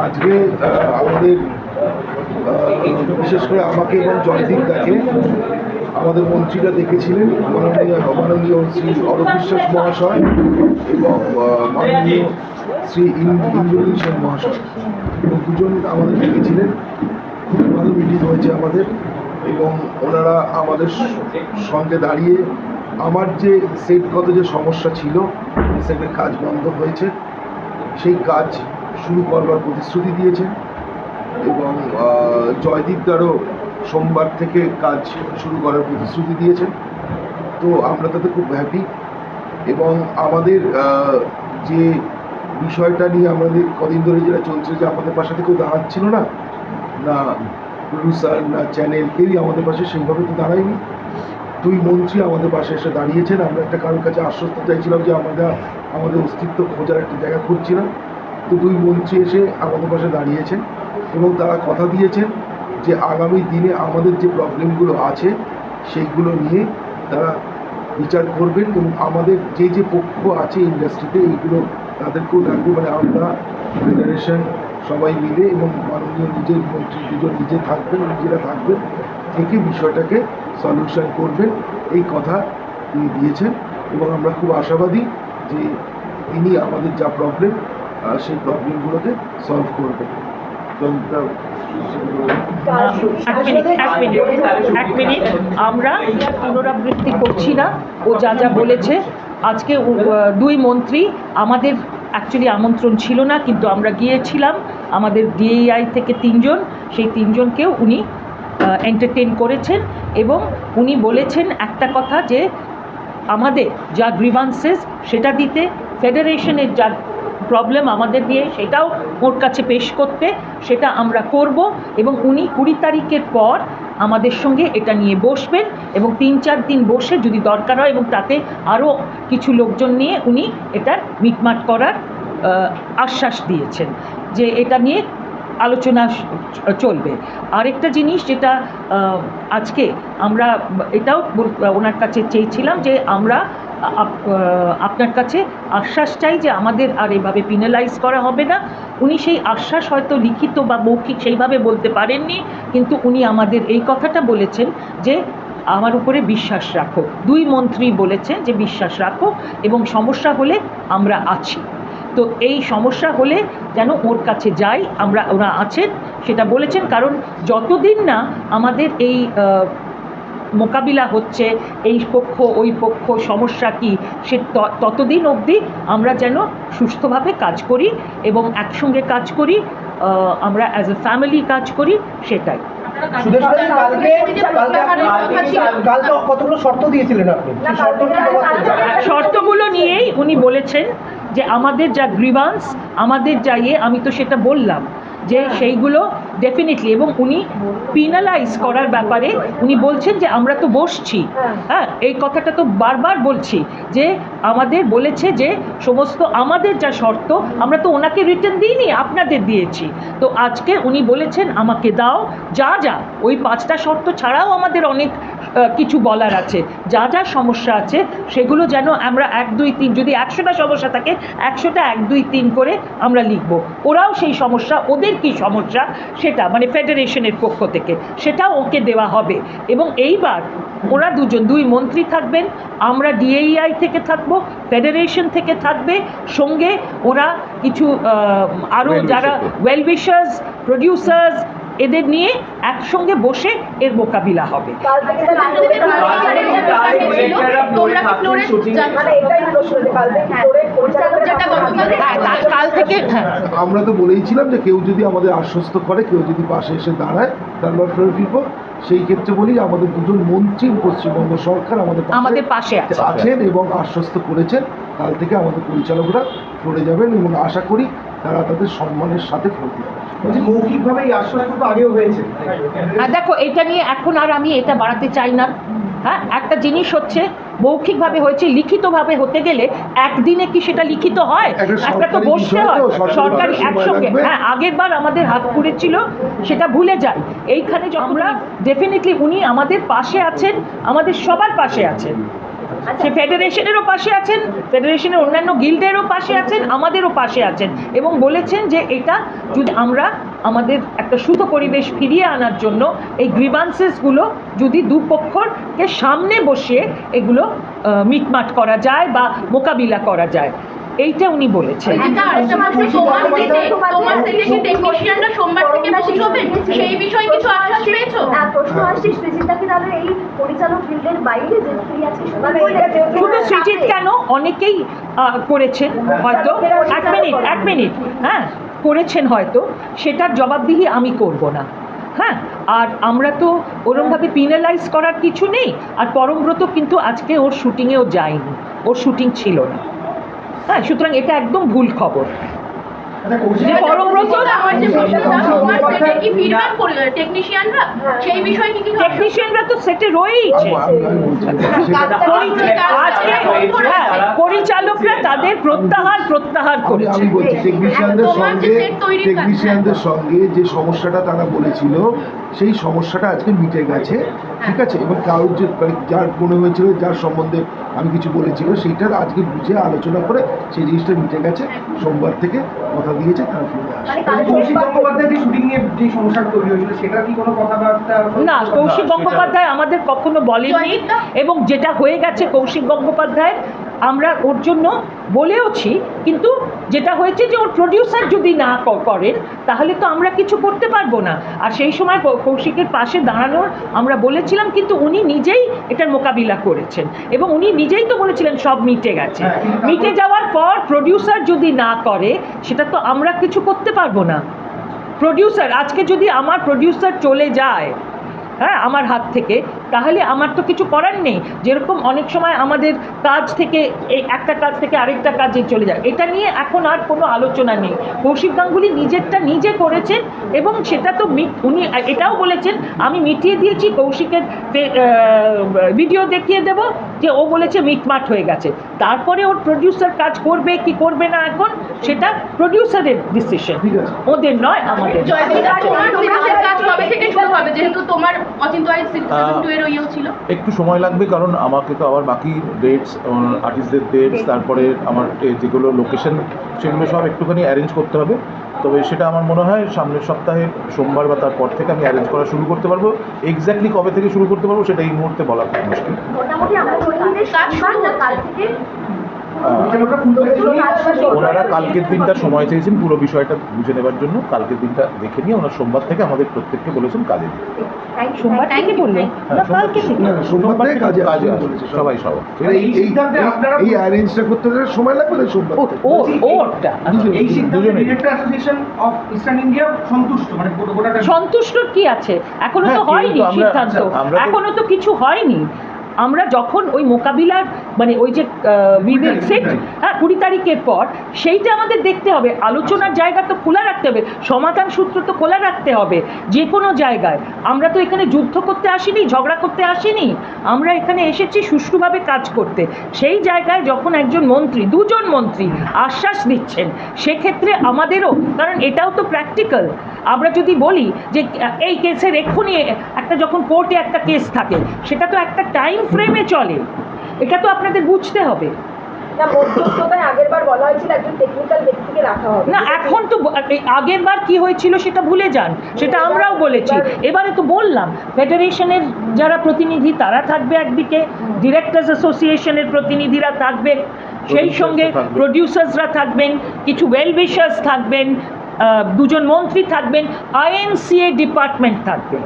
আজকে আমাদের বিশেষ করে আমাকে এবং জয়দীপ আমাদের মন্ত্রীরা দেখেছিলেন। মাননীয় মাননীয় শ্রী অরূপ বিশ্বাস মহাশয় এবং মাননীয় শ্রী ইন- ইন্দ্রনীল মহাশয়। এবং দুজন আমাদের দেখেছিলেন। খুব ভালো মিটিং হয়েছে আমাদের এবং ওনারা আমাদের সঙ্গে দাঁড়িয়ে আমার যে সেটগত যে সমস্যা ছিল, সেটের কাজ বন্ধ হয়েছে। সেই কাজ শুরু করবার প্রতিশ্রুতি দিয়েছেন এবং জয়দীপ সোমবার থেকে কাজ শুরু করার প্রতিশ্রুতি দিয়েছেন। তো আমরা তাতে খুব হ্যাপি এবং আমাদের যে বিষয়টা নিয়ে আমাদের কদিন ধরে যেটা চলছে যে আমাদের পাশে থেকেও দাঁড়াচ্ছিল না না প্রডিউসার না চ্যানেল কেউই আমাদের পাশে সেইভাবে তো দাঁড়ায়নি। দুই মন্ত্রী আমাদের পাশে এসে দাঁড়িয়েছেন। আমরা একটা কারোর কাছে আশ্বস্ত চাইছিলাম যে আমরা আমাদের অস্তিত্ব খোঁজার একটা জায়গা খুঁজছিলাম। তো দুই মন্ত্রী এসে আমাদের পাশে দাঁড়িয়েছেন এবং তারা কথা দিয়েছেন যে আগামী দিনে আমাদের যে প্রবলেমগুলো আছে, সেইগুলো নিয়ে তারা বিচার করবেন এবং আমাদের যে যে পক্ষ আছে ইন্ডাস্ট্রিতে এইগুলো তাদেরকেও ডাকবে। মানে আমরা ফেডারেশন সবাই মিলে এবং মাননীয় নিজের মন্ত্রী দুজন নিজে থাকবেন, নিজেরা থাকবেন, থেকে বিষয়টাকে সলিউশন করবেন। এই কথা তিনি দিয়েছেন এবং আমরা খুব আশাবাদী যে তিনি আমাদের যা প্রবলেম সেই প্রবলেমগুলোকে সলভ মিনিট, এক মিনিট আমরা পুনরাবৃত্তি করছি না। ও যা যা বলেছে। আজকে দুই মন্ত্রী আমাদের অ্যাকচুয়ালি আমন্ত্রণ ছিল না, কিন্তু আমরা গিয়েছিলাম। আমাদের ডিএআই থেকে তিনজন, সেই তিনজনকেও উনি এন্টারটেন করেছেন এবং উনি বলেছেন একটা কথা যে আমাদের যা গ্রিভান্সেস সেটা দিতে ফেডারেশনের যা প্রবলেম আমাদের দিয়ে, সেটাও ওর কাছে পেশ করতে সেটা আমরা করব এবং উনি কুড়ি তারিখের পর আমাদের সঙ্গে এটা নিয়ে বসবেন এবং তিন চার দিন বসে যদি দরকার হয় এবং তাতে আরও কিছু লোকজন নিয়ে উনি এটা মিটমাট করার আশ্বাস দিয়েছেন যে এটা নিয়ে আলোচনা চলবে। আরেকটা জিনিস যেটা আজকে আমরা, এটাও ওনার কাছে চেয়েছিলাম যে আমরা আপনার কাছে আশ্বাস চাই যে আমাদের আর এভাবে পিনালাইজ করা হবে না। উনি সেই আশ্বাস হয়তো লিখিত বা মৌখিক সেইভাবে বলতে পারেননি, কিন্তু উনি আমাদের এই কথাটা বলেছেন যে আমার উপরে বিশ্বাস রাখো। দুই মন্ত্রী বলেছেন যে বিশ্বাস রাখো এবং সমস্যা হলে আমরা আছি। তো এই সমস্যা হলে যেন ওর কাছে যাই, আমরা, ওরা আছেন, সেটা বলেছেন। কারণ যতদিন না আমাদের এই মোকাবিলা হচ্ছে এই পক্ষ ওই পক্ষ সমস্যা কি? সে ত- ততদিন অবধি আমরা যেন সুস্থভাবে কাজ করি এবং একসঙ্গে কাজ করি আহ, আমরা অ্যাজ এ ফ্যামিলি কাজ করি সেটাই। সুদেশ ভাই কালকে কালকে কালকে কতগুলো শর্ত দিয়েছিলেন আপনি? সেই শর্ত কি জবাব দিলেন? শর্তগুলো নিয়েই উনি বলেছেন যে আমাদের যা গ্রিভান্স আমাদের যা ইয়ে আমি তো সেটা বললাম। যে সেইগুলো ডেফিনেটলি এবং উনি পিনালাইজ করার ব্যাপারে উনি বলছেন যে আমরা তো বসছি। হ্যাঁ এই কথাটা তো বারবার বলছি যে আমাদের বলেছে যে সমস্ত আমাদের যা শর্ত, আমরা তো ওনাকে রিটার্ন দিইনি, আপনাদের দিয়েছি। তো আজকে উনি বলেছেন, আমাকে দাও, যা যা, ওই পাঁচটা শর্ত ছাড়াও আমাদের অনেক কিছু বলার আছে। যা যা সমস্যা আছে সেগুলো যেন আমরা এক দুই তিন যদি একশোটা সমস্যা থাকে একশোটা এক দুই তিন করে আমরা লিখব। ওরাও সেই সমস্যা ওদের কি সমস্যা? সেটা মানে ফেডারেশনের পক্ষ থেকে। সেটা ওকে দেওয়া হবে। এবং এইবার ওরা দুজন দুই মন্ত্রী থাকবেন আমরা ডিএইআই থেকে থাকব ফেডারেশন থেকে থাকবে সঙ্গে ওরা কিছু আরও যারা তো। ওয়েল প্রডিউসার্স এদের নিয়ে একসঙ্গে বসে এর মোকাবিলা হবে। হ্যাঁ কাল- কাল থেকে হ্যাঁ। আমরা তো বলেইছিলাম যে কেউ যদি আমাদের আশ্বস্ত করে কেউ যদি পাশে এসে দাঁড়ায় তারপর ফেরত ফিরব সেই ক্ষেত্রে বলি আমাদের দুজন মন্ত্রী পশ্চিমবঙ্গ সরকার আমাদের পাশে আমাদের পাশে আছেন এবং আশ্বস্ত করেছেন। কাল থেকে আমাদের পরিচালকরা ফ্লোরে যাবেন এবং আশা করি তারা তাদের সম্মানের সাথে ফ্লোর আগেও হয়েছে। হ্যাঁ দেখো এটা নিয়ে এখন আর আমি এটা বাড়াতে চাই না। হ্যাঁ একটা জিনিস হচ্ছে মৌখিকভাবে হয়েছে লিখিতভাবে হতে গেলে একদিনে কি সেটা লিখিত হয়? একটা তো বসতে হয়। সরকারি একসঙ্গে। হ্যাঁ আগের বার আমাদের হাত পুড়েছিল সেটা ভুলে যাই। এইখানে যে আমরা ডেফিনেটলি উনি আমাদের পাশে আছেন আমাদের সবার পাশে আছেন। সে ফেডারেশনেরও পাশে আছেন ফেডারেশনের অন্যান্য গিল্ডেরও পাশে আছেন, আমাদেরও পাশে আছেন এবং বলেছেন যে এটা যদি আমরা আমাদের একটা সুতো পরিবেশ ফিরিয়ে আনার জন্য এই গ্রিভান্সেসগুলো যদি দুপক্ষকে সামনে বসিয়ে এগুলো মিটমাট করা যায় বা মোকাবিলা করা যায়। এইটা উনি বলেছেন। আরেকটা প্রশ্ন, তোমার সেটে তোমার সেটে কি টেকনিশিয়ানরা সোমবার থেকে পৌঁছবে সেই বিষয়ে কিছু আশ্বাস পেয়েছ? আর প্রশ্ন আসছে সৃজিতা কি তাহলে এই পরিচালক ফিল্ডের বাইরে যে ফ্রি আছে শুধু সৃজিত কেন? অনেকেই করেছেন হয়তো। এক মিনিট এক মিনিট। হ্যাঁ করেছেন হয়তো। সেটার জবাবদিহি আমি করব না। হ্যাঁ আর আমরা তো ওরমভাবে পিনালাইজ করার কিছু নেই। আর পরমব্রত কিন্তু আজকে ওর শুটিংয়েও যায়নি। ওর শুটিং ছিল না। হ্যাঁ সুতরাং এটা একদম ভুল খবর। টেকনিশিয়ানরা তো সেটে সেটা- আজকে হ্যাঁ পরিচালকরা তাদের প্রত্যাহার প্রত্যাহার করেছে। টেকনিশিয়ানদের সঙ্গে যে সমস্যাটা তারা বলেছিল সেই সমস্যাটা আজকে মিটে গেছে। ঠিক আছে? এবং কারোর যে মানে যার মনে হয়েছিল যার সম্বন্ধে আমি কিছু বলেছিল সেইটার আজকে বুঝে আলোচনা করে সেই জিনিসটা মিটে গেছে সোমবার থেকে। কথা দিয়েছে তারা ফিরে মানে কৌশিক গঙ্গোপাধ্যায় শুটিং নিয়ে যে সমস্যাটা তৈরি হয়েছিল সেটা কি কোনো কথাবার্তা না কৌশিক গঙ্গোপাধ্যায় আমাদের কখনো বলেনি এবং যেটা হয়ে গেছে কৌশিক গঙ্গোপাধ্যায় আমরা ওর জন্য বলেওছি কিন্তু যেটা হয়েছে যে ওর প্রডিউসার যদি না করেন তাহলে তো আমরা কিছু করতে পারব না। আর সেই সময় কৌশিকের পাশে দাঁড়ানোর আমরা বলেছিলাম কিন্তু উনি নিজেই এটার মোকাবিলা করেছেন। এবং উনি নিজেই তো বলেছিলেন সব মিটে গেছে। হ্যাঁ, মিটে যাওয়ার পর প্রডিউসার যদি না করে সেটা তো আমরা কিছু করতে পারব না। প্রডিউসার আজকে যদি আমার প্রডিউসার চলে যায় হ্যাঁ আমার হাত থেকে। তাহলে আমার তো কিছু করার নেই। যেরকম অনেক সময় আমাদের কাজ থেকে, এই একটা কাজ থেকে আরেকটা কাজে চলে যায়। এটা নিয়ে এখন আর কোনো আলোচনা নেই। কৌশিক গাঙ্গুলি নিজেরটা নিজে করেছেন এবং সেটা তো উনি, এটাও বলেছেন, আমি মিটিয়ে দিয়েছি, কৌশিকের ভিডিও দেখিয়ে দেব। যে ও বলেছে মিটমাট হয়ে গেছে। তারপরে ওর প্রডিউসার কাজ করবে কি করবে না এখন সেটা প্রডিউসারের ডিসিশন ওদের নয় আমাদের একটু সময় লাগবে কারণ আমাকে তো আবার বাকি ডেটস আর্টিস্টদের ডেটস তারপরে আমার যেগুলো লোকেশন সেগুলো সব একটুখানি অ্যারেঞ্জ করতে হবে। তবে সেটা আমার মনে হয় সামনের সপ্তাহে, সোমবার বা তারপর থেকে আমি অ্যারেঞ্জ করা শুরু করতে পারব। এক্স্যাক্টলি কবে থেকে শুরু করতে পারব সেটা এই মুহূর্তে বলা খুব মুশকিল। ওনারা কালকের দিনটা সময় চেয়েছেন পুরো বিষয়টা বুঝে নেবার জন্য। কালকের দিনটা দেখে নিয়ে ওনারা সোমবার থেকে আমাদের প্রত্যেককে বলেছেন কাজে দিতে। সোমবার থেকে you, বললেন? Thank you. না কালকে থেকে। না, না, সোমবার থেকে কাজে কাজে আসবে। আসবে বলেছে সবাই সবাই এই- এই- সিদ্ধান্তে আপনারা- এই অ্যারেঞ্জটা করতে সময় লাগবে না সোমবার ও থেকে? ও ওরটা। দুজনে- এই সিদ্ধান্তে director association of eastern India সন্তুষ্ট মানে গোটাটা সন্তুষ্টর কি আছে? এখনও তো হ্যাঁ, হয়নি সিদ্ধান্ত। এখনও তো কিছু হয়নি। আমরা যখন ওই মোকাবিলার মানে ওই যে উইল সেট হ্যাঁ কুড়ি তারিখের পর সেইটা আমাদের দেখতে হবে। আলোচনার জায়গা তো খোলা রাখতে হবে। সমাধান সূত্র তো খোলা রাখতে হবে যে কোনো জায়গায়। আমরা তো এখানে যুদ্ধ করতে আসিনি ঝগড়া করতে আসিনি। আমরা এখানে এসেছি সুষ্ঠুভাবে কাজ করতে। সেই জায়গায় যখন একজন মন্ত্রী দুজন মন্ত্রী আশ্বাস দিচ্ছেন সেক্ষেত্রে আমাদেরও কারণ এটাও তো প্র্যাকটিক্যাল আমরা যদি বলি যে এই কেসের এক্ষুনি একটা যখন কোর্টে একটা কেস থাকে সেটা তো একটা টাইম ফ্রেমে চলে। এটা তো আপনাদের বুঝতে হবে। না মধ্যস্থতায় আগের বার বলা হয়েছিল একজন টেকনিক্যাল ব্যক্তিকে রাখা হবে। না এখন তো আগের বার কি হয়েছিল সেটা ভুলে যান। সেটা আমরাও বলেছি। এবারে তো বললাম ফেডারেশনের যারা প্রতিনিধি তারা থাকবে একদিকে ডিরেক্টর্স অ্যাসোসিয়েশনের প্রতিনিধিরা থাকবেন সেই সঙ্গে থাকবে। প্রডিউসার্সরা থাকবেন কিছু ওয়েল উইশার্স থাকবেন দুজন মন্ত্রী থাকবেন আইএনসিএ ডিপার্টমেন্ট থাকবে।